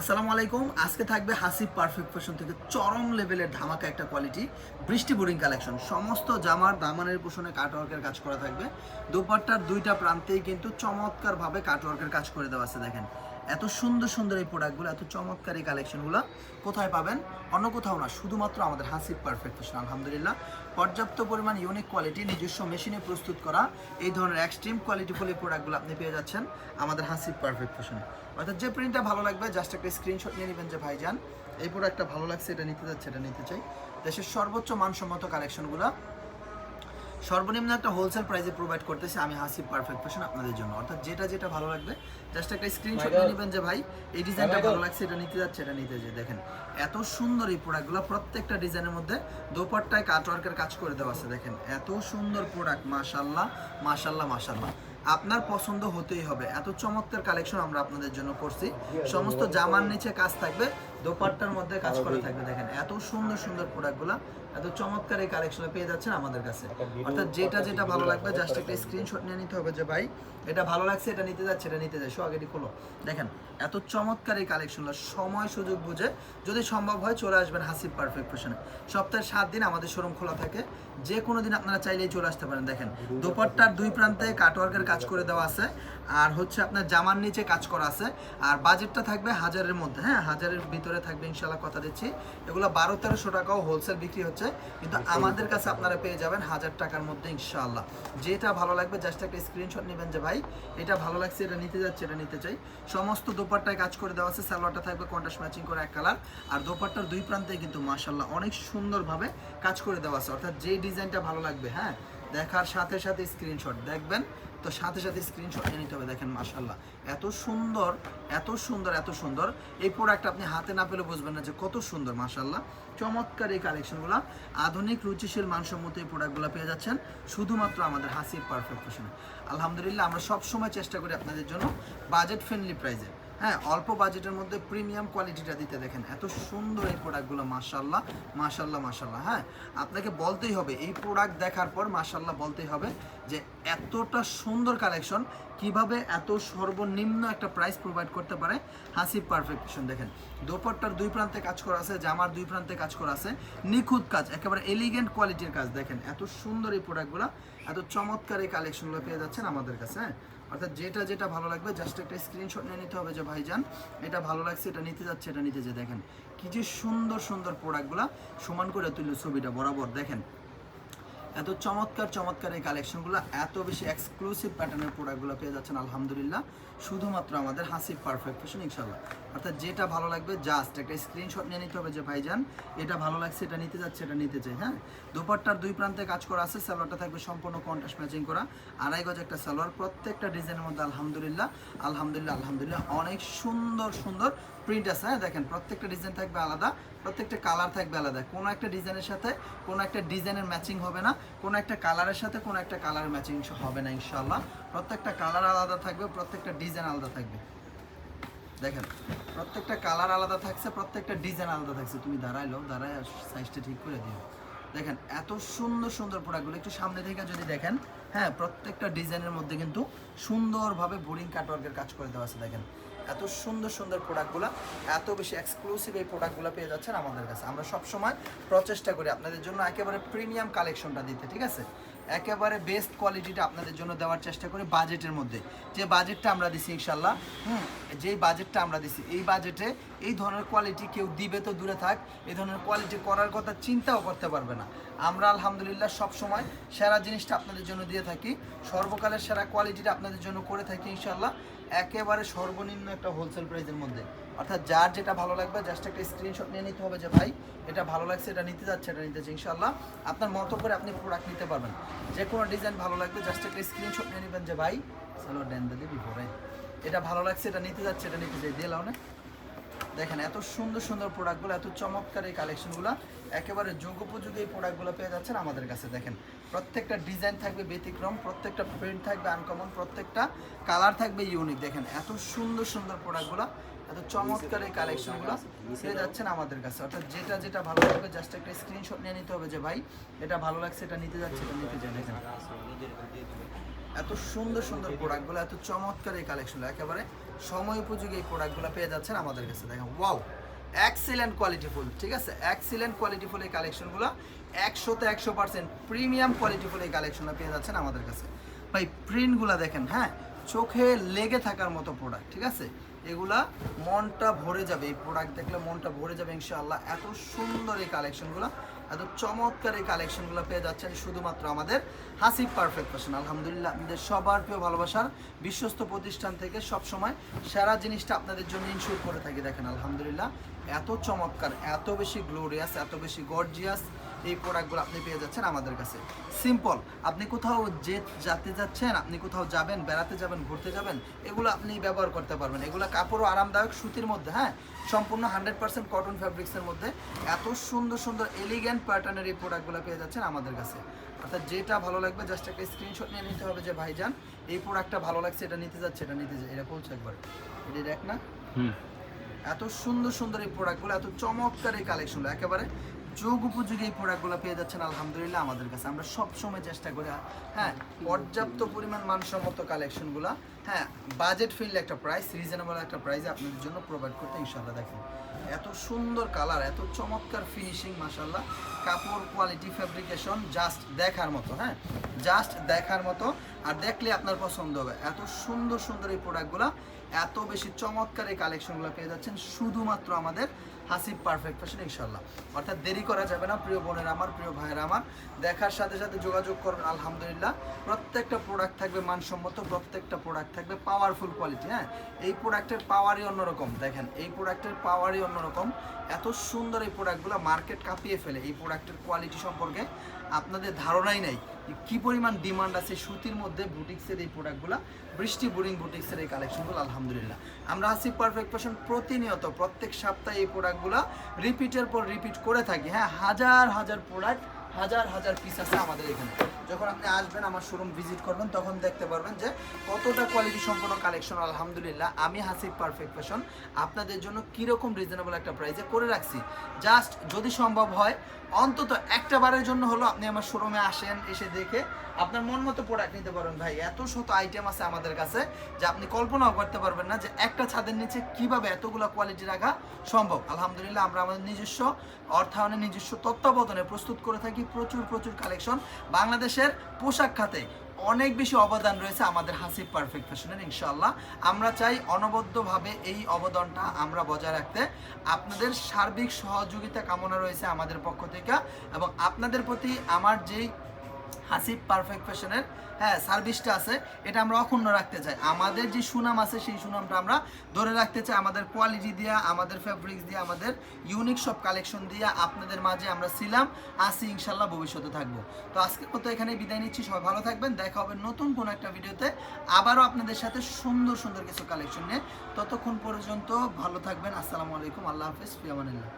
আসসালামু আলাইকুম। আজকে থাকবে হাসিব পারফেক্ট ফ্যাশন থেকে চরম লেভেলের ধামাকা একটা কোয়ালিটি বৃষ্টি বোরিং কালেকশন সমস্ত জামার দামানের পোষণে কাটওয়ার্কের কাজ করা থাকবে। দুপাট্টার দুইটা প্রান্তেই কিন্তু চমৎকারভাবে কাটওয়ার্কের কাজ করে দেওয়া আছে, দেখেন। এত সুন্দর সুন্দর এই প্রোডাক্টগুলো এত চমৎকার এই কালেকশনগুলো কোথায় পাবেন? অন্য কোথাও না, শুধুমাত্র আমাদের হাসিব পারফেক্ট ফ্যাশন আলহামদুলিল্লাহ। পর্যাপ্ত পরিমাণ ইউনিক কোয়ালিটি নিজস্ব মেশিনে প্রস্তুত করা এই ধরনের এক্সট্রিম কোয়ালিটিফুল এই প্রোডাক্টগুলো আপনি পেয়ে যাচ্ছেন আমাদের হাসিব পারফেক্ট ফ্যাশনে অর্থাৎ যে প্রিন্টটা ভালো লাগবে জাস্ট একটা স্ক্রিনশট নিয়ে নেবেন যে, ভাইজান, এই প্রোডাক্টটা ভালো লাগছে, এটা নিতে যাচ্ছে এটা নিতে চাই। দেশের সর্বোচ্চ মানসম্মত কালেকশনগুলো সর্বনিম্ন একটা হোলসেল প্রাইসে প্রোভাইড করতেছি আমি হাসিব পারফেক্ট ফ্যাশন আপনাদের জন্য। অর্থাৎ যেটা যেটা ভালো লাগবে জাস্ট একটা স্ক্রিনশট নিয়ে নেবেন যে ভাই এই ডিজাইনটা ভালো লাগছে এটা নিতে যাচ্ছে এটা নিতে যে দেখেন এত সুন্দর এই প্রোডাক্টগুলো প্রত্যেকটা ডিজাইনের মধ্যে দোপাট্টায় কাটওয়ার্কের কাজ করে দেওয়া আছে দেখেন। এত সুন্দর প্রোডাক্ট মাশাল্লাহ মাশাল্লাহ মাশাল্লাহ আপনার পছন্দ হতেই হবে। এত চমৎকার কালেকশন আমরা আপনাদের জন্য করছি। সমস্ত জামার নিচে কাজ থাকবে দোপাট্টার মধ্যে কাজ করা থাকবে দেখেন। এত সুন্দর সুন্দর প্রোডাক্টগুলো এত চমৎকার এই কালেকশনে পেয়ে যাচ্ছেন আমাদের কাছে। অর্থাৎ যেটা যেটা ভালো লাগবে জাস্ট একটা স্ক্রিনশট নিয়ে নিতে হবে যে ভাই এটা ভালো লাগছে এটা নিতে যাচ্ছে এটা নিতে সো আগেটি খোলো। দেখেন এত চমৎকার এই কালেকশনগুলো সময় সুযোগ বুঝে যদি সম্ভব হয় চলে আসবেন হাসিব পারফেক্ট ফ্যাশনে সপ্তাহে সাত দিন আমাদের শোরুম খোলা থাকে। যে কোনো দিন আপনারা চাইলেই চলে আসতে পারেন দেখেন। দোপাট্টার দুই প্রান্তে কাটওয়ার্কের কাজ করে দেওয়া আছে। আর হচ্ছে আপনার জামার নিচে কাজ করা আছে। আর বাজেটটা থাকবে হাজারের মধ্যে হ্যাঁ? হাজারের ভিতরে থাকবে ইনশাল্লাহ কথা দিচ্ছি। এগুলো বারো তেরোশো টাকাও হোলসেল বিক্রি হচ্ছে কিন্তু আমাদের কাছে আপনারা পেয়ে যাবেন হাজার টাকার মধ্যে ইনশাআল্লাহ। যেটা ভালো লাগবে জাস্ট একটা স্ক্রিনশট নেবেন যে ভাই এটা ভালো লাগছে এটা নিতে যাচ্ছে এটা নিতে চাই। সমস্ত দোপাট্টায় কাজ করে দেওয়া আছে সালোয়ারটা থাকবে কন্ট্রাস্ট ম্যাচিং করে এক কালার আর দোপাট্টার দুই প্রান্তে কিন্তু মাশাল্লাহ অনেক সুন্দরভাবে কাজ করে দেওয়া আছে। অর্থাৎ যে ডিজাইনটা ভালো লাগবে হ্যাঁ দেখার সাথে সাথে স্ক্রিনশট দেখবেন তো সাথে সাথে স্ক্রিনশট নিয়ে নিতে হবে, দেখেন মাশাল্লাহ এত সুন্দর এত সুন্দর এত সুন্দর। এই প্রোডাক্ট আপনি হাতে না পেলে বুঝবেন না যে কত সুন্দর মাশাল্লাহ চমৎকার এই কালেকশনগুলো আধুনিক, রুচিশীল, মানসম্মত এই প্রোডাক্টগুলো পেয়ে যাচ্ছেন শুধুমাত্র আমাদের হাসির পারফেক্ট ফ্যাশনে আলহামদুলিল্লাহ, আমরা সবসময় চেষ্টা করি আপনাদের জন্য বাজেট ফ্রেন্ডলি প্রাইসে হ্যাঁ অল্প বাজেটের মধ্যে প্রিমিয়াম কোয়ালিটিটা দিতে দেখেন। এত সুন্দর এই প্রোডাক্টগুলো মাশাল্লাহ মাশাল্লাহ মাশাল্লাহ হ্যাঁ? আপনাকে বলতেই হবে, এই প্রোডাক্ট দেখার পর মাশাল্লাহ বলতেই হবে যে এতটা সুন্দর কালেকশন কীভাবে এত সর্বনিম্ন একটা প্রাইস প্রোভাইড করতে পারে? হাসিব পারফেকশন দেখেন। দোপাট্টার দুই প্রান্তে কাজ করা আছে, জামার দুই প্রান্তে কাজ করা আছে, নিখুঁত কাজ, একেবারে এলিগেন্ট কোয়ালিটির কাজ, দেখেন। এত সুন্দর এই প্রোডাক্টগুলো এত চমৎকার এই কালেকশনগুলো পেয়ে যাচ্ছেন আমাদের কাছে হ্যাঁ? অর্থাৎ যেটা যেটা ভালো লাগবে জাস্ট একটা স্ক্রিনশট নিয়ে নিতে হবে যে, ভাইজান, এটা ভালো লাগছে, এটা নিতে যাচ্ছে, এটা নিতে যে, দেখেন। কি যে সুন্দর সুন্দর প্রোডাক্টগুলো সমান করে তুললো ছবিটা, বরাবর, দেখেন। এত চমৎকার চমৎকার এই কালেকশনগুলো এত বেশি এক্সক্লুসিভ প্যাটার্নের প্রোডাক্টগুলো পেয়ে যাচ্ছেন, আলহামদুলিল্লাহ। শুধুমাত্র আমাদের হাসিব পারফেক্ট ফ্যাশন ইনশাল্লাহ অর্থাৎ যেটা ভালো লাগবে জাস্ট একটা স্ক্রিনশট নিয়ে নিতে হবে যে, ভাইজান, এটা ভালো লাগছে, এটা নিতে যাচ্ছে, এটা নিতে চাই। হ্যাঁ? দুপাট্টার দুই প্রান্তে কাজ করা আছে, সালোয়ারটা থাকবে সম্পূর্ণ কন্ট্রাস্ট ম্যাচিং করা। আড়াই গজ একটা সালোয়ার, প্রত্যেকটা ডিজাইনের মধ্যে আলহামদুলিল্লাহ আলহামদুলিল্লাহ আলহামদুলিল্লাহ, অনেক সুন্দর সুন্দর প্রিন্ট আছে। হ্যাঁ দেখেন, প্রত্যেকটা ডিজাইন থাকবে আলাদা, প্রত্যেকটা কালার থাকবে আলাদা। কোনো একটা ডিজাইনের সাথে কোনো একটা ডিজাইনের ম্যাচিং হবে না। কোনো একটা কালারের সাথে কোনো একটা কালার ম্যাচিং হবে না ইনশাল্লাহ প্রত্যেকটা কালার আলাদা থাকবে, প্রত্যেকটা ডিজাইন আলাদা থাকবে। দেখেন, প্রত্যেকটা কালার আলাদা থাকছে, প্রত্যেকটা ডিজাইন আলাদা থাকছে। তুমি দাঁড়াইলো, দাঁড়ায় সাইজটা ঠিক করে দিও। দেখেন, এত সুন্দর সুন্দর প্রোডাক্টগুলো একটু সামনে থেকে যদি দেখেন হ্যাঁ প্রত্যেকটা ডিজাইনের মধ্যে কিন্তু সুন্দরভাবে বোরিং কাটওয়ার্কের কাজ করে দেওয়া আছে, দেখেন। এত সুন্দর সুন্দর প্রোডাক্টগুলো এত বেশি এক্সক্লুসিভ এই প্রোডাক্টগুলো পেয়ে যাচ্ছেন আমাদের কাছে। আমরা সবসময় প্রচেষ্টা করি আপনাদের জন্য একেবারে প্রিমিয়াম কালেকশনটা দিতে, ঠিক আছে? একেবারে বেস্ট কোয়ালিটিটা আপনাদের জন্য দেওয়ার চেষ্টা করি বাজেটের মধ্যে। যে বাজেটটা আমরা দিছি ইনশাল্লাহ হুম, যেই বাজেটটা আমরা দিছি, এই বাজেটে এই ধরনের কোয়ালিটি কেউ দিবে তো দূরে থাক, এই ধরনের কোয়ালিটি করার কথা চিন্তাও করতে পারবে না। আমরা আলহামদুলিল্লাহ সব সময় সেরা জিনিসটা আপনাদের জন্য দিয়ে থাকি, সর্বকালের সেরা কোয়ালিটিটা আপনাদের জন্য করে থাকি ইনশাল্লাহ একেবারে সর্বনিম্ন একটা হোলসেল প্রাইসের মধ্যে। অর্থাৎ যার যেটা ভালো লাগবে জাস্ট একটা স্ক্রিনশট নিয়ে নিতে হবে যে, ভাই, এটা ভালো লাগছে, এটা নিতে যাচ্ছে, এটা নিতে ইনশাল্লাহ আপনার মতো করে আপনি প্রোডাক্ট নিতে পারবেন। যে কোনো ডিজাইন ভালো লাগবে জাস্ট একটা স্ক্রিনশট নিয়ে নেবেন যে, ভাই চলো ড্যান বিফোরে এটা ভালো লাগছে, এটা নিতে যাচ্ছে, এটা নিতে যাই দিয়ে লাও না। দেখেন, এত সুন্দর সুন্দর প্রোডাক্টগুলো এত চমৎকার এই কালেকশনগুলো একেবারে যুগোপযোগী এই প্রোডাক্টগুলো পেয়ে যাচ্ছেন আমাদের কাছে, দেখেন। প্রত্যেকটা ডিজাইন থাকবে ব্যতিক্রম, প্রত্যেকটা প্রিন্ট থাকবে আনকমন প্রত্যেকটা কালার থাকবে ইউনিক দেখেন, এত সুন্দর সুন্দর প্রোডাক্টগুলো এত চমৎকার এই কালেকশনগুলো পেয়ে যাচ্ছেন আমাদের কাছে। অর্থাৎ যেটা যেটা ভালো লাগবে জাস্ট একটা স্ক্রিনশট নিয়ে নিতে হবে যে, ভাই, এটা ভালো লাগছে, এটা নিতে যাচ্ছে, এটা নিতে দেখেন, এত সুন্দর সুন্দর প্রোডাক্টগুলো এত চমৎকার এই কালেকশনগুলো একেবারে সময় উপযোগী এই প্রোডাক্টগুলো পেয়ে যাচ্ছেন আমাদের কাছে। দেখেন ওয়াও এক্সিলেন্ট কোয়ালিটিফুল ঠিক আছে? এক্সিলেন্ট কোয়ালিটিফুল এই কালেকশনগুলো একশোতে একশো পার্সেন্ট প্রিমিয়াম কোয়ালিটিফুল এই কালেকশনটা পেয়ে যাচ্ছেন আমাদের কাছে। ভাই প্রিন্টগুলো দেখেন হ্যাঁ? চোখে লেগে থাকার মতো প্রোডাক্ট ঠিক আছে? এগুলা মনটা ভরে যাবে, এই প্রোডাক্ট দেখলে মনটা ভরে যাবে ইনশাআল্লাহ। এত সুন্দর এই কালেকশনগুলো এত চমৎকার এই কালেকশনগুলো পেয়ে যাচ্ছেন শুধুমাত্র আমাদের হাসিব পারফেক্ট ফ্যাশন আলহামদুলিল্লাহ আমাদের সবার প্রিয় ভালোবাসার বিশ্বস্ত প্রতিষ্ঠান থেকে সব সময় সেরা জিনিসটা আপনাদের জন্য ইনশিওর করে থাকি, দেখেন, আলহামদুলিল্লাহ। এত চমৎকার, এত বেশি গ্লোরিয়াস এত বেশি গর্জিয়াস এই প্রোডাক্টগুলো আপনি পেয়ে যাচ্ছেন আমাদের কাছে। সিম্পল আপনি কোথাও যে যেতে যাচ্ছেন আপনি কোথাও যাবেন বেড়াতে যাবেন ঘুরতে যাবেন এগুলো আপনি ব্যবহার করতে পারবেন। এগুলো কাপড়ও আরামদায়ক সুতির মধ্যে হ্যাঁ? সম্পূর্ণ হান্ড্রেড পার্সেন্ট কটন ফ্যাব্রিক্সের মধ্যে এত সুন্দর সুন্দর এলিগ্যান্ট প্যাটার্নের এই প্রোডাক্টগুলো পেয়ে যাচ্ছেন আমাদের কাছে। অর্থাৎ যেটা ভালো লাগবে জাস্ট একটা স্ক্রিনশট নিয়ে নিতে হবে যে ভাইজান এই প্রোডাক্টটা ভালো লাগছে এটা নিতে যাচ্ছে এটা নিতে যাচ্ছে। এটা বলছে একবার। এটা দেখ না? হুম। এত সুন্দর সুন্দর এই প্রোডাক্টগুলো এত চমৎকার এই কালেকশনগুলো একেবারে যোগ উপযোগী এই প্রোডাক্টগুলো পেয়ে যাচ্ছেন, আলহামদুলিল্লাহ, আমাদের কাছে। আমরা সবসময় চেষ্টা করি হ্যাঁ পর্যাপ্ত পরিমাণ মানসম্মত কালেকশনগুলো হ্যাঁ বাজেট ফ্রেন্ডলি একটা প্রাইস রিজনেবল একটা প্রাইসে আপনাদের জন্য প্রোভাইড করতে ইনশাল্লাহ দেখেন। এত সুন্দর কালার এত চমৎকার ফিনিশিং মাসাল্লাহ কাপড় কোয়ালিটি ফ্যাব্রিকেশন জাস্ট দেখার মতো হ্যাঁ? জাস্ট দেখার মতো, আর দেখলে আপনার পছন্দ হবে। এত সুন্দর সুন্দর এই প্রোডাক্টগুলো এত বেশি চমৎকার এই কালেকশনগুলো পেয়ে যাচ্ছেন শুধুমাত্র আমাদের হাসিব পারফেক্ট ফ্যাশন ইনশাল্লাহ অর্থাৎ দেরি করা যাবে না, প্রিয় বোনের আমার, প্রিয় ভাইয়ের আমার। দেখার সাথে সাথে যোগাযোগ করবেন, আলহামদুলিল্লাহ। প্রত্যেকটা প্রোডাক্ট থাকবে মানসম্মত, প্রত্যেকটা প্রোডাক্ট থাকবে পাওয়ারফুল কোয়ালিটি হ্যাঁ? এই প্রোডাক্টের পাওয়ারই অন্যরকম। দেখেন, এই প্রোডাক্টের পাওয়ারই অন্যরকম। এত সুন্দর এই প্রোডাক্টগুলো মার্কেট কাঁপিয়ে ফেলে এই প্রোডাক্টের কোয়ালিটি সম্পর্কে। আপনাদের ধারণাই নেই কি পরিমাণ ডিমান্ড আছে সুতির মধ্যে বুটিক্সের এই প্রোডাক্টগুলো বৃষ্টি বোরিং বুটিক্সের এই কালেকশনগুলো আলহামদুলিল্লাহ। আমরা আসি পারফেক্ট ফ্যাশন প্রতিনিয়ত, প্রত্যেক সপ্তাহে এই প্রোডাক্টগুলো রিপিটের পর রিপিট করে থাকি হ্যাঁ? হাজার হাজার প্রোডাক্ট হাজার হাজার পিস আছে আমাদের এখানে। যখন আপনি আসবেন, আমার শোরুম ভিজিট করবেন, তখন দেখতে পারবেন যে কতটা কোয়ালিটি সম্পন্ন কালেকশন আলহামদুলিল্লাহ, আমি হাসিব পারফেক্ট ফ্যাশন আপনাদের জন্য কীরকম রিজনেবল একটা প্রাইসে করে রাখছি। জাস্ট যদি সম্ভব হয়, অন্তত একটা বারের জন্য হলো আপনি আমার শোরুমে আসেন, এসে দেখে আপনার মন মতো প্রোডাক্ট নিতে পারবেন। ভাই, এত শত আইটেম আছে আমাদের কাছে যে আপনি কল্পনাও করতে পারবেন না যে একটা ছাদের নিচে কীভাবে এতগুলো কোয়ালিটি রাখা সম্ভব। আলহামদুলিল্লাহ, আমরা আমাদের নিজস্ব অর্থায়নে, নিজস্ব তত্ত্বাবধানে প্রস্তুত করে থাকি। প্রচুর প্রচুর কালেকশন বাংলাদেশের পোশাক খাতে অনেক বেশি অবদান রয়েছে আমাদের হাসিব পারফেক্ট ফ্যাশনের ইনশাল্লাহ আমরা চাই অনবদ্যভাবে এই অবদানটা আমরা বজায় রাখতে। আপনাদের সার্বিক সহযোগিতা কামনা রয়েছে আমাদের পক্ষ থেকে এবং আপনাদের প্রতি আমার যেই হাসিব পারফেক্ট ফ্যাশনের হ্যাঁ সার্ভিসটা আছে, এটা আমরা অক্ষুণ্ণ রাখতে চাই। আমাদের যে সুনাম আছে, সেই সুনামটা আমরা ধরে রাখতে চাই। আমাদের কোয়ালিটি দিয়ে, আমাদের ফ্যাব্রিক্স দিয়ে, আমাদের ইউনিক সব কালেকশন দিয়ে আপনাদের মাঝে আমরা ছিলাম আসি ইনশাল্লাহ ভবিষ্যতে থাকব। তো আজকের মতো এখানে বিদায় নিচ্ছি। সবাই ভালো থাকবেন। দেখা হবে নতুন কোনো একটা ভিডিওতে। আবারও আপনাদের সাথে সুন্দর সুন্দর কিছু কালেকশন নিয়ে। ততক্ষণ পর্যন্ত ভালো থাকবেন। আসসালামু আলাইকুম। আল্লাহ হাফিজ। ফিয়ামানিল্লাহ।